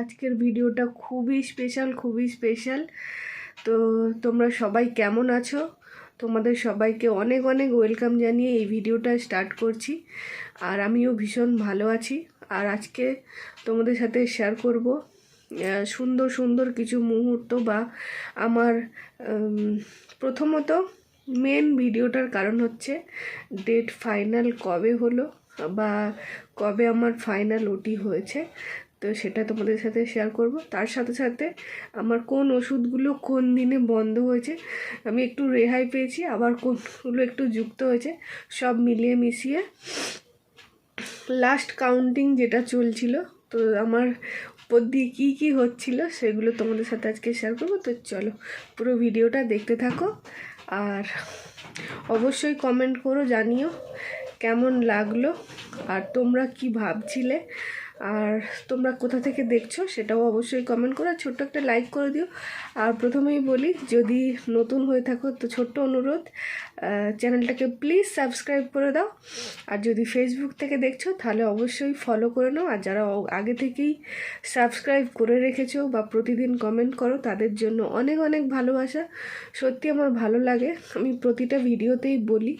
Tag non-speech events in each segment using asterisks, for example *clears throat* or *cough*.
আজকের ভিডিওটা খুবই স্পেশাল খুবই স্পেশাল তো তোমরা সবাই কেমন আছো? তোমাদের সবাইকে অনেক অনেক ওয়েলকাম জানিয়ে এই ভিডিওটা স্টার্ট করছি। আর আমিও ভীষণ ভালো আছি। আর আজকে তোমাদের সাথে শেয়ার করব সুন্দর সুন্দর কিছু মুহূর্ত বা আমার প্রথমত মেন ভিডিওটার কারণ হচ্ছে ডেট ফাইনাল কবে হলো বা কবে আমার ফাইনাল ওটি হয়েছে। তো সেটা তোমাদের সাথে শেয়ার করব। তার সাথে সাথে আমার কোন ওষুধগুলো কোন দিনে বন্ধ হয়েছে আমি একটু রেহাই পেয়েছি, আবার কোনগুলো একটু যুক্ত হয়েছে, সব মিলিয়ে মিশিয়ে লাস্ট কাউন্টিং যেটা চলছিল, তো আমার উপর দিয়ে কী কী হচ্ছিল সেগুলো তোমাদের সাথে আজকে শেয়ার করব। তো চলো পুরো ভিডিওটা দেখতে থাকো আর অবশ্যই কমেন্ট করো, জানিও কেমন লাগল আর তোমরা কি ভাবছিলে। আর তোমরা কোথা থেকে দেখছ সেটাও অবশ্যই কমেন্ট করো ছোট্ট একটা লাইক করে দিও। আর প্রথমেই বলি, যদি নতুন হয়ে থাকো তো ছোট্ট অনুরোধ চ্যানেলটাকে প্লিজ সাবস্ক্রাইব করে দাও। আর যদি ফেসবুক থেকে দেখছ, তাহলে অবশ্যই ফলো করে নাও। আর যারা আগে থেকেই সাবস্ক্রাইব করে রেখেছো বা প্রতিদিন কমেন্ট করো, তাদের জন্য অনেক অনেক ভালোবাসা। সত্যি আমার ভালো লাগে। আমি প্রতিটা ভিডিওতেই বলি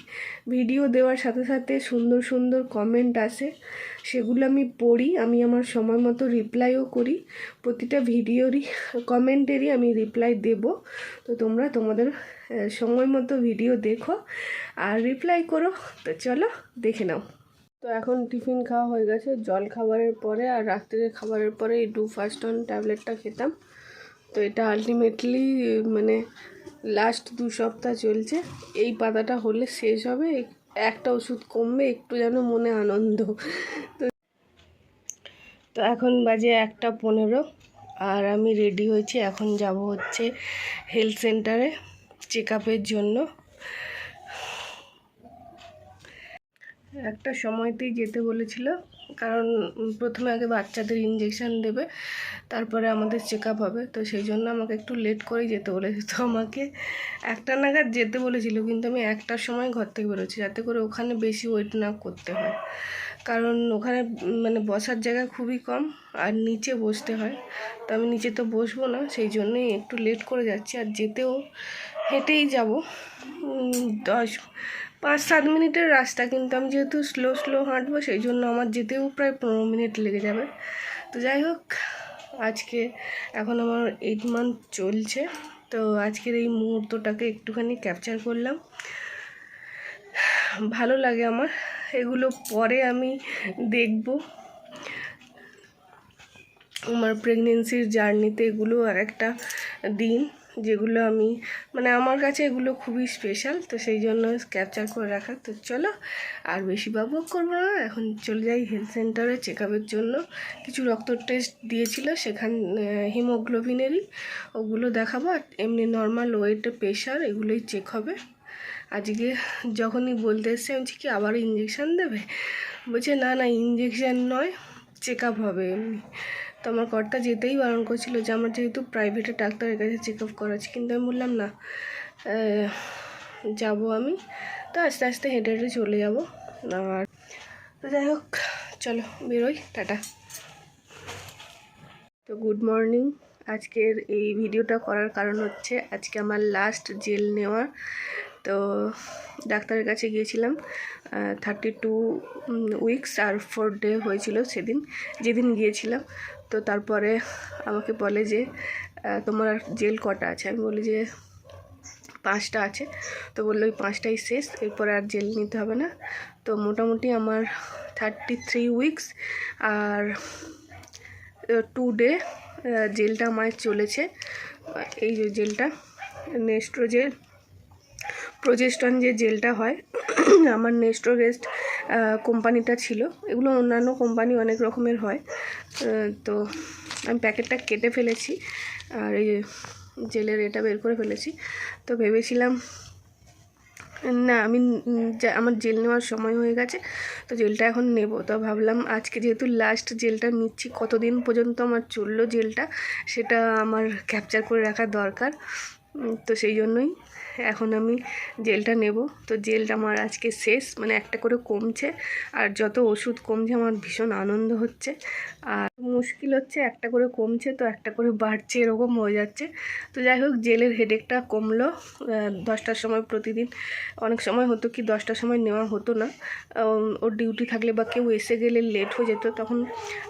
ভিডিও দেওয়ার সাথে সাথে সুন্দর সুন্দর কমেন্ট আসে। সেগুলো আমি পড়ি, আমি আমার সময় মতো রিপ্লাইও করি। প্রতিটা ভিডিওরই কমেন্টেরই আমি রিপ্লাই দেব। তো তোমরা তোমাদের সময় মতো ভিডিও দেখো আর রিপ্লাই করো। তো চলো, দেখে নাও। তো এখন টিফিন খাওয়া হয়ে গেছে। জল খাবারের পরে আর রাত্রের খাবারের পরে এই ডু ফাস্টন ট্যাবলেটটা খেতাম। তো এটা আলটিমেটলি মানে লাস্ট দু সপ্তাহ চলছে। এই পাতাটা হলে শেষ হবে। একটা ওষুধ কমবে, একটু যেন মনে আনন্দ। তো তো এখন বাজে একটা পনেরো। আর আমি রেডি হয়েছি। এখন যাব হচ্ছে হেলথ সেন্টারে চেক জন্য। একটা সময়তেই যেতে বলেছিল, কারণ প্রথমে আগে বাচ্চাদের ইঞ্জেকশান দেবে, তারপরে আমাদের চেক হবে। তো সেই জন্য আমাকে একটু লেট করেই যেতে বলেছে। তো আমাকে একটা নাগাদ যেতে বলেছিল, কিন্তু আমি একটার সময় ঘর থেকে বেরোচ্ছি, যাতে করে ওখানে বেশি ওয়েট না করতে হয়। কারণ ওখানে মানে বসার জায়গা খুবই কম, আর নিচে বসতে হয়। তো আমি নিচে তো বসবো না, সেই জন্যই একটু লেট করে যাচ্ছি। আর যেতেও হেঁটেই যাব। দশ, পাঁচ, সাত মিনিটের রাস্তা, কিন্তু আমি যেহেতু স্লো স্লো হাঁটবো, সেই জন্য আমার যেতেও প্রায় পনেরো মিনিট লেগে যাবে। তো যাই হোক, আজকে এখন আমার এইট মান্থ চলছে। তো আজকের এই মুহূর্তটাকে একটুখানি ক্যাপচার করলাম। ভালো লাগে আমার। এগুলো পরে আমি দেখব। আমার প্রেগনেন্সির জার্নিতে এগুলো আর একটা দিন। যেগুলো আমি মানে আমার কাছে এগুলো খুবই স্পেশাল তো সেই জন্য ক্যাপচার করে রাখা। তো চলো, আর বেশি বাবু করব না, এখন চলে যাই হেলথ সেন্টারে চেক জন্য। কিছু রক্ত টেস্ট দিয়েছিল সেখান হিমোগ্লোবিনেরই ওগুলো দেখাবো। আর এমনি নর্মাল ওয়েট প্রেশার এগুলোই চেক হবে। আজকে যখনই বলতে এসছে, আমি কি, আবার ইঞ্জেকশান দেবে? বলছে, না না ইঞ্জেকশান নয় চেক আপ হবে এমনি। তো আমার কর্তা যেতেই বারণ করছিল যে আমার যেহেতু প্রাইভেটে ডাক্তারের কাছে চেক আপ করাচ্ছি, কিন্তু আমি বললাম, না যাব আমি। তো আস্তে আস্তে হেঁটে হেঁটে চলে যাব। আর তো যাই হোক, চলো বেরোই, টাটা। তো গুড মর্নিং আজকের এই ভিডিওটা করার কারণ হচ্ছে, আজকে আমার লাস্ট জেল নেওয়া তো ডাক্তারের কাছে গিয়েছিলাম থার্টি টু উইকস আর ফোর ডে হয়েছিল সেদিন, যেদিন গিয়েছিলাম। তো তারপরে আমাকে বলে যে তোমার জেল কটা আছে? আমি বলি যে, পাঁচটা আছে। তো বলল, ওই পাঁচটাই শেষ, এরপরে আর জেল নিতে হবে না। তো মোটামুটি আমার থার্টি থ্রি উইকস আর টু ডে জেলটা আমার চলেছে। এই যে জেলটা নেস্ট্রোজেল প্রোজেস্টন যে জেলটা হয়, আমার নেস্ট্রোগেস্ট কোম্পানিটা ছিল। এগুলো অন্যান্য কোম্পানি অনেক রকমের হয়। তো আমি প্যাকেটটা কেটে ফেলেছি আর এই জেলের এটা বের করে ফেলেছি। তো ভেবেছিলাম, না, আমি আমার জেল নেওয়ার সময় হয়ে গেছে, তো জেলটা এখন নেব। তো ভাবলাম আজকে যেহেতু লাস্ট জেলটা নিচ্ছি, কতদিন পর্যন্ত আমার চলল জেলটা, সেটা আমার ক্যাপচার করে রাখা দরকার। তো সেই জন্যই এখন আমি জেলটা নেব। তো জেলটা আমার আজকে শেষ মানে একটা করে কমছে। আর যত ওষুধ কমছে, আমার ভীষণ আনন্দ হচ্ছে। আর মুশকিল হচ্ছে, একটা করে কমছে তো একটা করে বাড়ছে, এরকম হয়ে যাচ্ছে। তো যাই হোক, জেলের হেডেকটা কমলো। দশটার সময় প্রতিদিন, অনেক সময় হতো কি দশটার সময় নেওয়া হতো না। ওর ডিউটি থাকলে বা কেউ এসে গেলে লেট হয়ে যেত, তখন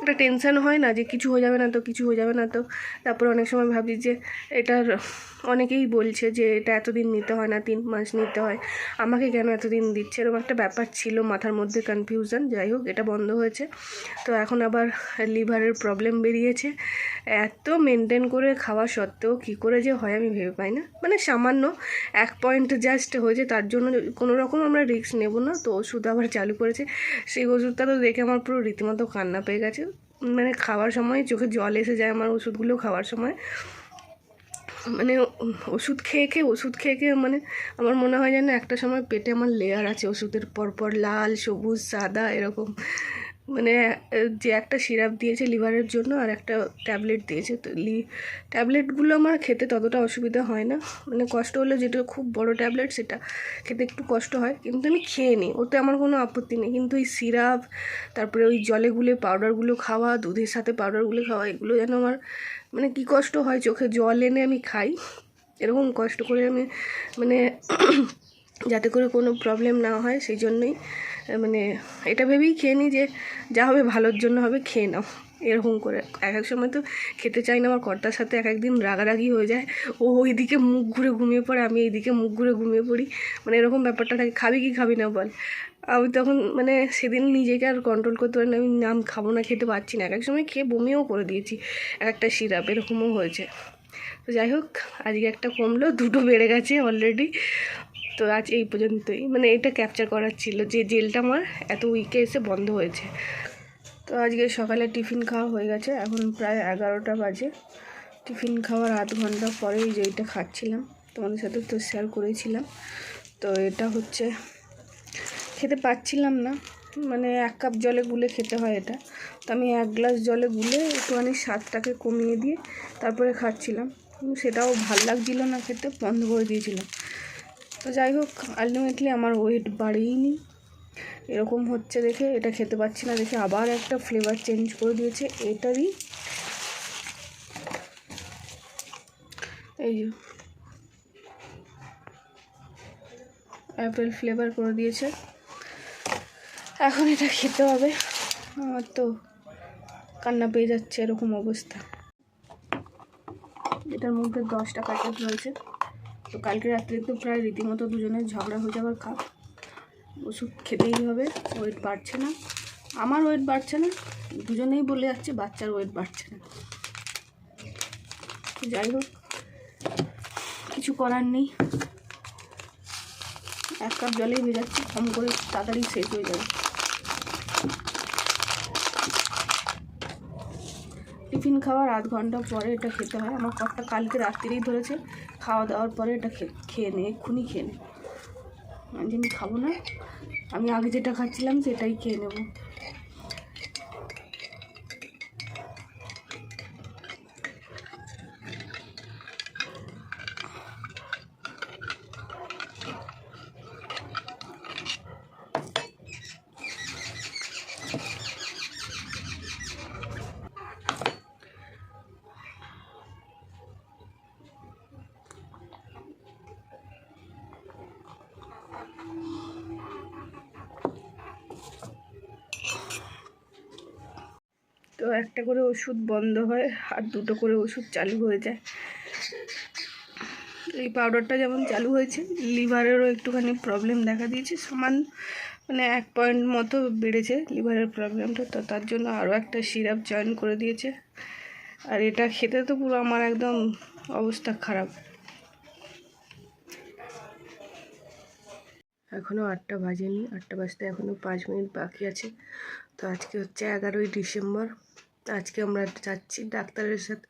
একটা টেনশন হয় না যে কিছু হয়ে যাবে না তো, কিছু হয়ে যাবে না তো। তারপর অনেক সময় ভাবি যে এটার, অনেকেই বলছে যে এটা এতদিন নিতে হয় না, তিন মাস নিতে হয়। আমাকে কেন এতদিন দিচ্ছে? এরকম একটা ব্যাপার ছিল, মাথার মধ্যে কনফিউশন যাই হোক, এটা বন্ধ হয়েছে। তো এখন আবার লিভারের প্রবলেম বেরিয়েছে। এত মেনটেন করে খাওয়া সত্ত্বেও কী করে যে হয় আমি ভেবে পাই না। মানে সামান্য এক পয়েন্ট জাস্ট হয়েছে, তার জন্য কোনো রকম আমরা রিস্ক নেব না। তো ওষুধ আবার চালু করেছে। সেই ওষুধটা তো দেখে আমার পুরো রীতিমতো কান্না পেয়ে গেছে। মানে খাওয়ার সময় চোখে জল এসে যায় আমার ওষুধগুলো খাওয়ার সময়। মানে ওষুধ খেয়ে খেয়ে, ওষুধ খেয়ে খেয়ে মানে আমার মনে হয় যেন একটা সময় পেটে আমার লেয়ার আছে। ওষুধের পরপর লাল, সবুজ, সাদা এরকম। মানে যে একটা সিরাপ দিয়েছে লিভারের জন্য আর একটা ট্যাবলেট দিয়েছে, তো লি, ট্যাবলেটগুলো আমার খেতে ততটা অসুবিধা হয় না। মানে কষ্ট হলে যেটা খুব বড় ট্যাবলেট সেটা খেতে একটু কষ্ট হয়, কিন্তু আমি খেয়ে নিই, ওতে আমার কোনো আপত্তি নেই। কিন্তু ওই সিরাপ, তারপরে ওই জলে গুলে পাউডারগুলো খাওয়া, দুধের সাথে পাউডারগুলো খাওয়া, এগুলো যেন আমার মানে কী কষ্ট হয় চোখে জল এনে আমি খাই, এরকম কষ্ট করে আমি মানে *clears throat* যাতে করে কোনো প্রবলেম না হয়, সেই জন্যই মানে এটা ভেবেই খেয়ে নিই যে যা হবে ভালোর জন্য হবে, খেয়ে নাও। এরকম করে। এক এক সময় তো খেতে চাই না, আমার কর্তার সাথে এক একদিন রাগারাগি হয়ে যায়। ও ওইদিকে মুখ ঘুরে ঘুমিয়ে পড়ে, আমি এইদিকে মুখ ঘুরে ঘুমিয়ে পড়ি। মানে এরকম ব্যাপারটা থাকে, খাবি কি খাবি না বল। আমি তখন মানে সেদিন নিজেকে আর কন্ট্রোল করতে পারি না, আমি নাম খাব না, খেতে পারছি না। এক এক সময় খেয়ে বমিও করে দিয়েছি এক একটা সিরাপ, এরকমও হয়েছে। তো যাই হোক, আজকে একটা কমলো, দুটো বেড়ে গেছে অলরেডি তো আজ এই পর্যন্তই। মানে এটা ক্যাপচার করার ছিল যে জেলটা আমার এত উইকে এসে বন্ধ হয়েছে। তো আজকে সকালে টিফিন খাওয়া হয়ে গেছে, এখন প্রায় এগারোটা বাজে। টিফিন খাওয়ার আধ ঘণ্টা পরেই যে এটা খাচ্ছিলাম, তোমাদের সাথে তো শেয়ার করেছিলাম। তো এটা হচ্ছে, খেতে পাচ্ছিলাম না। মানে এক কাপ জলে গুলে খেতে হয় এটা। তো আমি এক গ্লাস জলে গুলে একটুখানি স্বাদটাকে কমিয়ে দিয়ে তারপরে খাচ্ছিলাম। সেটাও ভালো লাগছিল না খেতে, বন্ধ করে দিয়েছিলাম। তো যাই হোক আলটিমেটলি আমার ওয়েট বাড়েইনি এরকম হচ্ছে দেখে, এটা খেতে পাচ্ছি না দেখে আবার একটা ফ্লেভার চেঞ্জ করে দিয়েছে, এটারই। এই যে অ্যাপেল ফ্লেভার করে দিয়েছে। এখন এটা খেতে হবে। আমার তো কান্না পেয়ে যাচ্ছে এরকম অবস্থা। এটার মধ্যে দশটা প্যাকেট রয়েছে তো কালকে রাত্রে তো প্রায় রীতিমতো দুজনের ঝগড়া হয়ে যাওয়ার খাপ। ওষুধ খেতেই হবে ওয়েট বাড়ছে না। আমার ওয়েট বাড়ছে না, দুজনেই বলে যাচ্ছে বাচ্চার ওয়েট বাড়ছে না। যাই হোক, কিছু করার নেই। এক কাপ জলেই ভেজাচ্ছি, কম করে তাড়াতাড়ি শেষ হয়ে যাবে। টিফিন খাওয়ার আধ ঘণ্টা পরে এটা খেতে হয়। আমার কপটা কালকে রাত্রিরেই ধরেছে। খাওয়া দাওয়ার পরে এটা খেয়ে নে, এক্ষুনি খেয়ে নে। আমি খাব না, আমি আগে যেটা খাচ্ছিলাম সেটাই খেয়ে নেব। একটা করে ওষুধ বন্ধ হয় আর দুটো করে ওষুধ চালু হয়ে যায়। এই পাউডারটা যেমন চালু হয়েছে লিভারেরও একটুখানি প্রবলেম দেখা দিয়েছে। সমান মানে এক পয়েন্ট মতো বেড়েছে লিভারের প্রবলেমটা তো তার জন্য আরও একটা সিরাপ জয়েন করে দিয়েছে। আর এটা খেতে তো পুরো আমার একদম অবস্থা খারাপ। এখনও আটটা বাজেনি, আটটা বাজতে এখনও পাঁচ মিনিট বাকি আছে। তো আজকে হচ্ছে এগারোই ডিসেম্বর। আজকে আমরা যাচ্ছি ডাক্তারের সাথে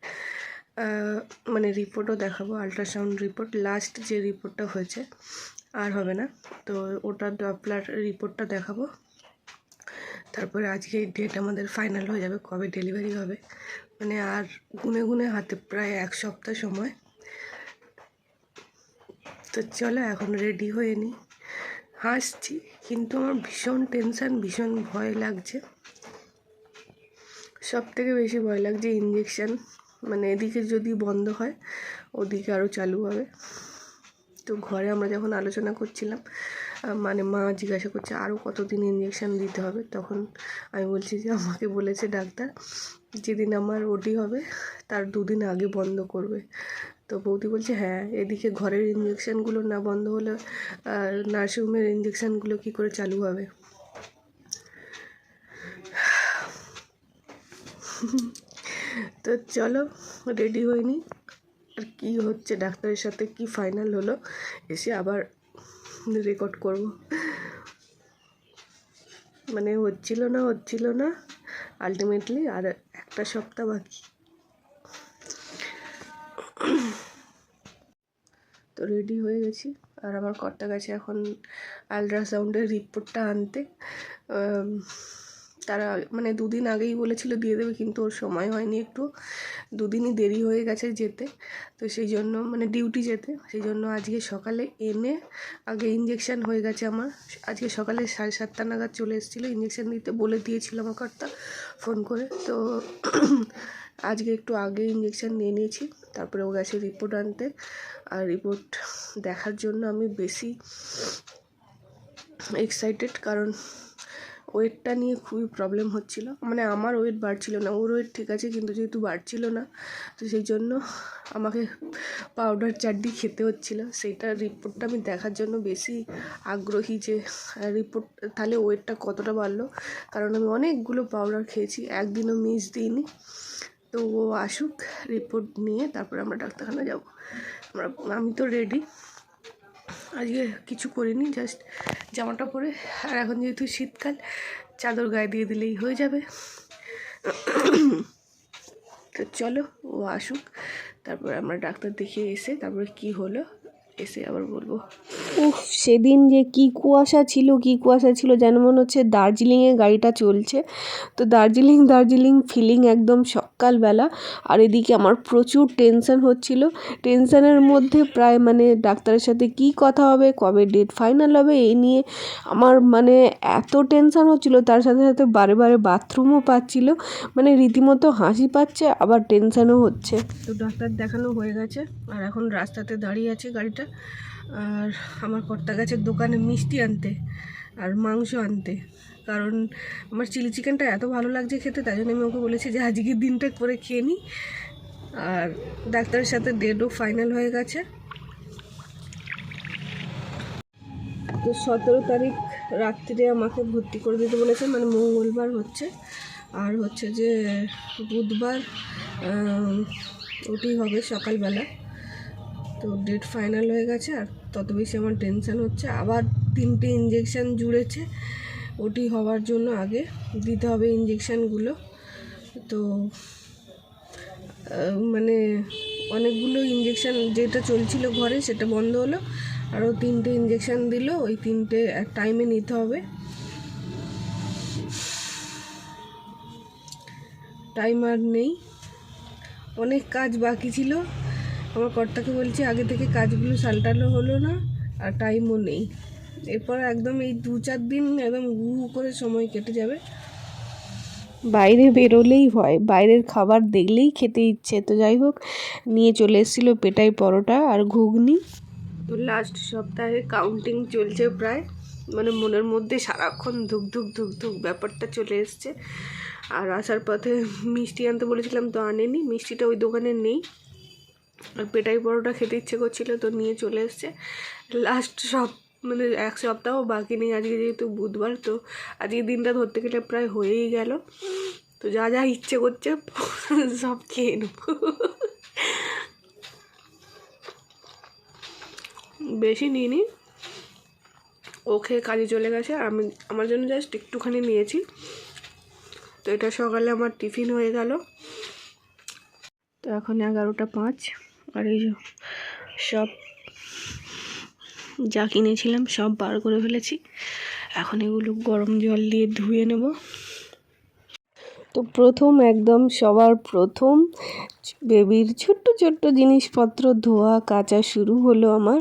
মানে রিপোর্টও দেখাবো আলট্রাসাউন্ড রিপোর্ট লাস্ট যে রিপোর্টটা হয়েছে, আর হবে না। তো ওটা ডপলার রিপোর্টটা দেখাবো। তারপরে আজকে ডেট আমাদের ফাইনাল হয়ে যাবে, কবে ডেলিভারি হবে। মানে আর গুনে গুনে হাতে প্রায় এক সপ্তাহ সময়। তো চলো এখন রেডি হয়ে নিই হাসছি, কিন্তু আমার ভীষণ টেনশন ভীষণ ভয় লাগছে। সব থেকে বেশি ভয় লাগছে ইঞ্জেকশান মানে এদিকে যদি বন্ধ হয়, ওদিকে আরও চালু হবে। তো ঘরে আমরা যখন আলোচনা করছিলাম মানে মা জিজ্ঞাসা করছে আরও কতদিন ইঞ্জেকশান দিতে হবে? তখন আমি বলছি যে, আমাকে বলেছে ডাক্তার, যেদিন আমার ওটি হবে, তার দুদিন আগে বন্ধ করবে। তো বৌদি বলছে হ্যাঁ এদিকে ঘরের ইঞ্জেকশানগুলো না বন্ধ হলে নার্সিংহোমের ইঞ্জেকশানগুলো কী করে চালু হবে? তো চলো রেডি হয়নি আর কি হচ্ছে, ডাক্তারের সাথে কি ফাইনাল হলো, এসে আবার রেকর্ড করব। মানে হচ্ছিল না হচ্ছিল না আলটিমেটলি আর একটা সপ্তাহ বাকি। তো রেডি হয়ে গেছি। আর আমার কর্তা গেছে এখন আলট্রাসাউন্ডের রিপোর্টটা আনতে। তারা মানে দুদিন আগেই বলেছিল দিয়ে দেবে, কিন্তু ওর সময় হয়নি একটু। দুদিনই দেরি হয়ে গেছে যেতে। তো সেই জন্য মানে ডিউটি যেতে। সেই জন্য আজকে সকালে এনে, আগে ইঞ্জেকশান হয়ে গেছে আমার। আজকে সকালে সাড়ে সাতটা নাগাদ চলে এসেছিল। ইঞ্জেকশান দিতে বলে দিয়েছিল আমার কর্তা ফোন করে। তো *clears throat* আজকে একটু আগে ইঞ্জেকশান নিয়ে নিয়েছি। তারপরে ও গেছে রিপোর্ট আনতে। আর রিপোর্ট দেখার জন্য আমি বেশি এক্সাইটেড কারণ ওয়েটটা নিয়ে খুবই প্রবলেম হচ্ছিল। মানে আমার ওয়েট বাড়ছিল না, ওর ওয়েট ঠিক আছে কিন্তু যেহেতু বাড়ছিল না, তো সেই জন্য আমাকে পাউডার চাড্ডি খেতে হচ্ছিল। সেইটা রিপোর্টটা আমি দেখার জন্য বেশি আগ্রহী যে রিপোর্ট তাহলে ওয়েটটা কতটা বাড়লো? কারণ আমি অনেকগুলো পাউডার খেয়েছি, একদিনও মিস দিইনি। তো ও আসুক রিপোর্ট নিয়ে তারপরে আমরা ডাক্তারখানা যাব। আমরা, আমি তো রেডি আজকে কিছু করিনি জাস্ট জামাটা পরে। আর এখন যেহেতু শীতকাল, চাদর গায়ে দিয়ে দিলেই হয়ে যাবে। তো চলো, ও আসুক। তারপর আমরা ডাক্তার দেখিয়ে এসে তারপরে কি হলো। এসে আবার বলব। উফ সেদিন যে কি কুয়াশা ছিল কি কুয়াশা ছিল যেন মনে হচ্ছে দার্জিলিংয়ে গাড়িটা চলছে। তো দার্জিলিং দার্জিলিং ফিলিং একদম সকালবেলা। আর এদিকে আমার প্রচুর টেনশন হচ্ছিল। টেনশনের মধ্যে প্রায় মানে ডাক্তারের সাথে কি কথা হবে কবে ডেট ফাইনাল হবে এই নিয়ে আমার মানে এত টেনশন হচ্ছিল। তার সাথে সাথে বারে বারে বাথরুমও পাচ্ছিল। মানে রীতিমতো হাসি পাচ্ছে আবার টেনশনও হচ্ছে। তো ডাক্তার দেখানো হয়ে গেছে। আর এখন রাস্তাতে দাঁড়িয়ে আছে গাড়িটা। আর আমার কর্তা গেছে দোকানে মিষ্টি আনতে আর মাংস আনতে। কারণ আমার চিলি চিকেনটা এত ভালো লাগছে খেতে, তাই জন্য আমি ওকে বলেছি যে আজকের দিনটা করে খেয়ে নিই আর ডাক্তারের সাথে ডেটও ফাইনাল হয়ে গেছে। তো সতেরো তারিখ রাত্রিরে আমাকে ভর্তি করে দিতে বলেছে মানে মঙ্গলবার হচ্ছে। আর হচ্ছে যে বুধবার ওটি হবে সকালবেলা। তো ডেট ফাইনাল হয়ে গেছে আর তত বেশি আমার টেনশান হচ্ছে। আবার তিনটে ইঞ্জেকশান জুড়েছে, ওটি হওয়ার জন্য আগে দিতে হবে ইঞ্জেকশানগুলো তো মানে অনেকগুলো ইঞ্জেকশান যেটা চলছিল ঘরে সেটা বন্ধ হলো, আরও তিনটে ইঞ্জেকশান দিল, ওই তিনটে এক টাইমে নিতে হবে। টাইম আর নেই। অনেক কাজ বাকি ছিল। আমার কর্তাকে বলছি, আগে থেকে কাজগুলো সালটালো হলো না, আর টাইমও নেই। এরপর একদম এই দু চার দিন একদম হু হু করে সময় কেটে যাবে। বাইরে বেরোলেই হয়, বাইরের খাবার দেখলেই খেতে ইচ্ছে। তো যাই হোক, নিয়ে চলে এসেছিল পেটাই পরোটা আর ঘুগনি। তো লাস্ট সপ্তাহে কাউন্টিং চলছে প্রায় মানে মনের মধ্যে সারাক্ষণ ধুক ধুক ধুক ধুক ব্যাপারটা চলে এসছে। আর আসার পথে মিষ্টি আনতে বলেছিলাম তো আনেনি, মিষ্টিটা ওই দোকানে নেই। আর পেটাই পরোটা খেতে ইচ্ছে করছিল, তো নিয়ে চলে এসছে। লাস্ট সব মানে এক সপ্তাহ বাকি নেই, আজকে যেহেতু বুধবার, তো আজকে দিনটা ধরতে গেলে প্রায় হয়েই গেল। তো যা যা ইচ্ছে করছে, *laughs* সব খেয়ে নেব। বেশি নিইনি। ও খেয়ে কাজে চলে গেছে আমি, আমার জন্য জাস্ট একটুখানি নিয়েছি। তো এটা সকালে আমার টিফিন হয়ে গেল। তো এখন এগারোটা পাঁচ। আর এই সব যা কিনেছিলাম সব বার করে ফেলেছি। এখন এগুলো গরম জল দিয়ে ধুয়ে নেব। তো প্রথম একদম সবার প্রথম বেবির ছোট্ট ছোট্ট জিনিসপত্র ধোয়া কাচা শুরু হলো আমার।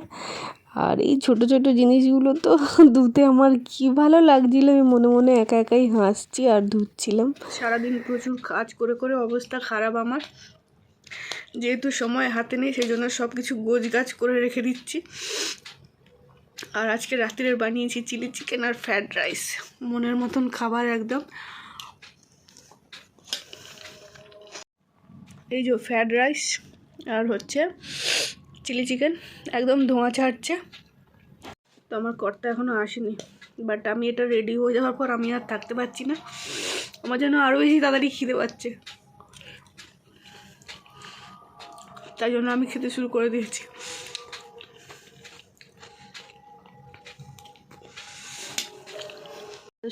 আর এই ছোট ছোট জিনিসগুলো তো ধুতে আমার কি ভালো লাগছিল, আমি মনে মনে একা একাই হাসছি আর ধুচ্ছিলাম। সারাদিন প্রচুর কাজ করে করে অবস্থা খারাপ আমার। যেহেতু সময় হাতে নেই, সেই জন্য সব কিছু গোছ গাছ করে রেখে দিচ্ছি। আর আজকে রাত্রের বানিয়েছি চিলি চিকেন আর ফ্রায়েড রাইস। মনের মতন খাবার একদম। এই যে ফ্রায়েড রাইস আর হচ্ছে চিলি চিকেন, একদম ধোঁয়া ছাড়ছে। তো আমার কর্তা এখনও আসেনি বাট আমি এটা রেডি হয়ে যাওয়ার পর আমি আর থাকতে পারছি না। আমার যেন আরও বেশি তাড়াতাড়ি খিদে পাচ্ছে। তাই জন্য আমি খেতে শুরু করে দিয়েছি।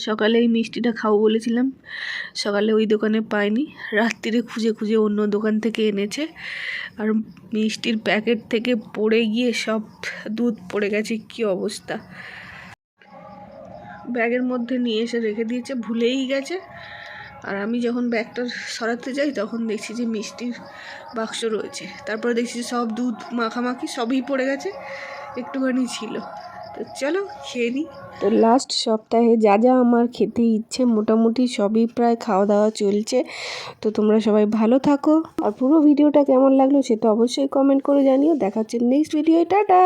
সকালে এই মিষ্টিটা খাব বলেছিলাম। সকালে ওই দোকানে পাইনি। রাত্রিরে খুঁজে খুঁজে অন্য দোকান থেকে এনেছে। আর মিষ্টির প্যাকেট থেকে পড়ে গিয়ে সব দুধ পড়ে গেছে, কি অবস্থা? ব্যাগের মধ্যে নিয়ে এসে রেখে দিয়েছে, ভুলেই গেছে। আর আমি যখন ব্যাগটা সরাতে যাই, তখন দেখছি যে মিষ্টির বাক্স রয়েছে। তারপরে দেখছি যে সব দুধ মাখামাখি সবই পড়ে গেছে, একটুখানি ছিল। তো চলো খেয়ে নিই তো লাস্ট সপ্তাহে যা যা আমার খেতে ইচ্ছে, মোটামুটি সবই প্রায় খাওয়া দাওয়া চলছে। তো তোমরা সবাই ভালো থাকো। আর পুরো ভিডিওটা কেমন লাগল সেটা অবশ্যই কমেন্ট করে জানিও। দেখাচ্ছে নেক্সট ভিডিও টাটা!